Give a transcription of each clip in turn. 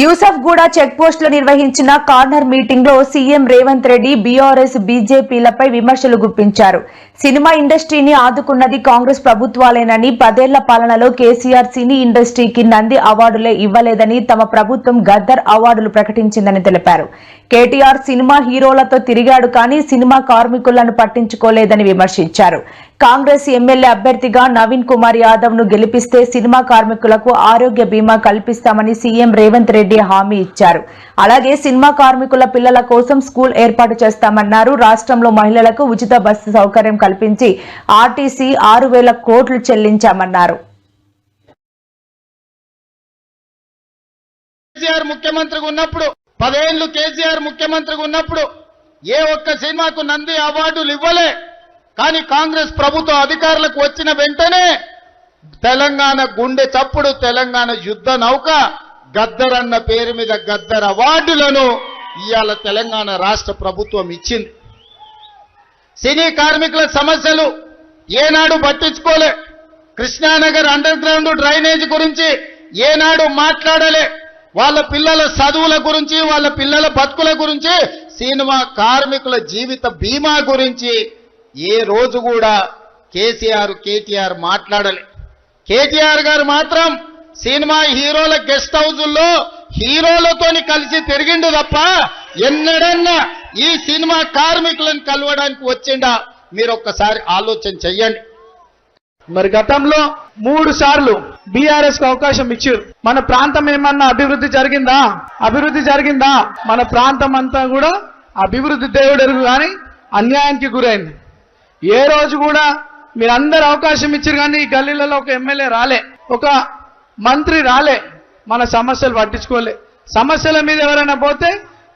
యూసఫ్ కూడా చెక్ పోస్ట్లో నిర్వహించిన కార్నర్ మీటింగ్లో సీఎం రేవంత్ రెడ్డి బీఆర్ఎస్ బీజేపీలపై విమర్శలు గుప్పించారు. సినిమా ఇండస్ట్రీని ఆదుకున్నది కాంగ్రెస్ ప్రభుత్వాలేనని పదేళ్ళ పాలనలో కేసీఆర్ సినీ ఇండస్ట్రీకి నంది అవార్డులే ఇవ్వలేదని తమ ప్రభుత్వం గద్దర్ అవార్డులు ప్రకటించిందని తెలిపారు. కేటీఆర్ సినిమా హీరోలతో తిరిగాడు కానీ సినిమా కార్మికులను పట్టించుకోలేదని విమర్శించారు. కాంగ్రెస్ ఎమ్మెల్యే అభ్యర్థిగా నవీన్ కుమార్ యాదవ్ను గెలిపిస్తే సినిమా కార్మికులకు ఆరోగ్య బీమా కల్పిస్తామని సీఎం రేవంత్ రెడ్డి హామీ ఇచ్చారు. అలాగే సినిమా కార్మికుల పిల్లల కోసం స్కూల్ ఏర్పాటు చేస్తామన్నారు. రాష్ట్రంలో మహిళలకు ఉచిత బస్సు సౌకర్యం కల్పించి ఆర్టీసీ ఆరు వేల కోట్లు చెల్లించామన్నారు. కేసీఆర్ ముఖ్యమంత్రిగా ఉన్నప్పుడు పదేళ్ళు కేసీఆర్ ముఖ్యమంత్రిగా ఉన్నప్పుడు ఏ ఒక్క సినిమాకు నంది అవార్డులు ఇవ్వలే. కానీ కాంగ్రెస్ ప్రభుత్వ అధికారులకు వచ్చిన వెంటనే తెలంగాణ గుండె చప్పుడు తెలంగాణ యుద్ధ నౌక గద్దర్ అన్న పేరు మీద గద్దర్ అవార్డులను ఇవాళ తెలంగాణ రాష్ట్ర ప్రభుత్వం ఇచ్చింది. సినీ కార్మికుల సమస్యలు ఏనాడు పట్టించుకోలే. కృష్ణానగర్ అండర్ గ్రౌండ్ డ్రైనేజ్ గురించి ఏనాడు మాట్లాడలే. వాళ్ళ పిల్లల చదువుల గురించి వాళ్ళ పిల్లల బతుకుల గురించి సినిమా కార్మికుల జీవిత బీమా గురించి ఏ రోజు కూడా కేసీఆర్ కేటీఆర్ మాట్లాడలే. కేటీఆర్ గారు మాత్రం సినిమా హీరోల గెస్ట్ హౌజుల్లో హీరోలతోని కలిసి తిరిగిండు తప్ప ఎన్నడన్నా ఈ సినిమా కార్మికులను కలవడానికి వచ్చిండా? మీరు ఒక్కసారి ఆలోచన చెయ్యండి. మరి గతంలో మూడు సార్లు బీఆర్ఎస్కు అవకాశం ఇచ్చారు మన ప్రాంతం ఏమన్నా అభివృద్ధి జరిగిందా? అభివృద్ధి జరిగిందా? మన ప్రాంతం అంతా కూడా అభివృద్ధి దేవుడెరుగు కానీ అన్యాయానికి గురైంది. ఏ రోజు కూడా మీరందరూ అవకాశం ఇచ్చారు కానీ ఈ గల్లీలలో ఒక ఎమ్మెల్యే రాలే. ఒక మంత్రి రాలే మన సమస్యలు పట్టించుకోలే. సమస్యల మీద ఎవరైనా పోతే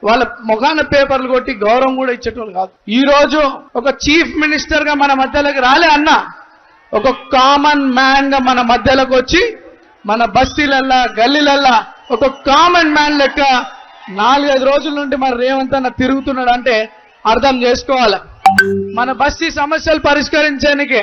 వాళ్ళ ముఖాన పేపర్లు కొట్టి గౌరవం కూడా ఇచ్చేటోళ్ళు కాదు. ఈ రోజు ఒక చీఫ్ మినిస్టర్గా మన మధ్యలోకి రాలే అన్న ఒక కామన్ మ్యాన్గా మన మధ్యలోకి వచ్చి మన బస్తీలల్లా గల్లీలల్లా ఒక కామన్ మ్యాన్ లెక్క నాలుగైదు రోజుల నుండి మన రేవంత్ అన్న తిరుగుతున్నాడు అంటే అర్థం చేసుకోవాలి. మన బస్తీ సమస్యలు పరిష్కరించడానికి